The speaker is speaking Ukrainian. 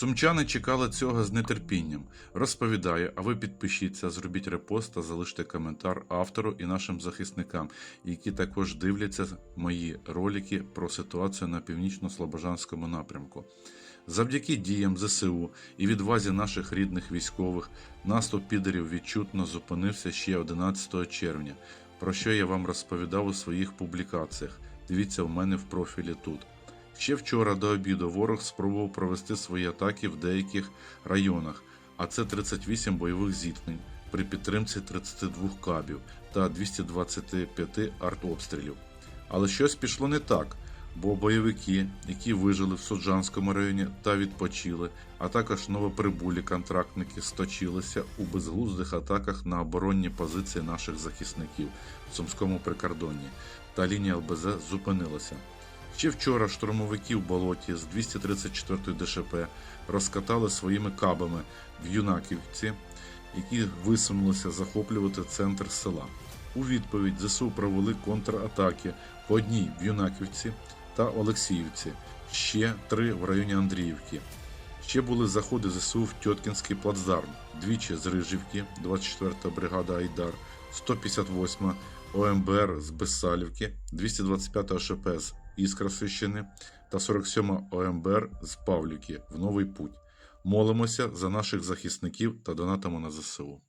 Сумчани чекали цього з нетерпінням. Розповідаю, а ви підпишіться, зробіть репост та залиште коментар автору і нашим захисникам, які також дивляться мої ролики про ситуацію на північно-слобожанському напрямку. Завдяки діям ЗСУ і відвазі наших рідних військових наступ підерів відчутно зупинився ще 11 червня, про що я вам розповідав у своїх публікаціях. Дивіться в мене в профілі тут. Ще вчора до обіду ворог спробував провести свої атаки в деяких районах, а це 38 бойових зіткнень при підтримці 32 кабів та 225 артобстрілів. Але щось пішло не так, бо бойовики, які вижили в Суджанському районі та відпочили, а також новоприбулі контрактники сточилися у безглуздих атаках на оборонні позиції наших захисників в Сумському прикордонні, та лінія ЛБЗ зупинилася. Ще вчора штурмовики в болоті з 234 ДШП розкатали своїми кабами в Юнаківці, які висунулися захоплювати центр села. У відповідь ЗСУ провели контратаки по одній в Юнаківці та Олексіївці, ще три в районі Андріївки. Ще були заходи ЗСУ в Тьоткінський плацдарм, двічі з Рижівки, 24-та бригада Айдар, 158 ОМБР з Бессалівки, 225 ОШП з Іскросвящини та 47 ОМБР з Павліки в Новий Путь. Молимося за наших захисників та донатимо на ЗСУ.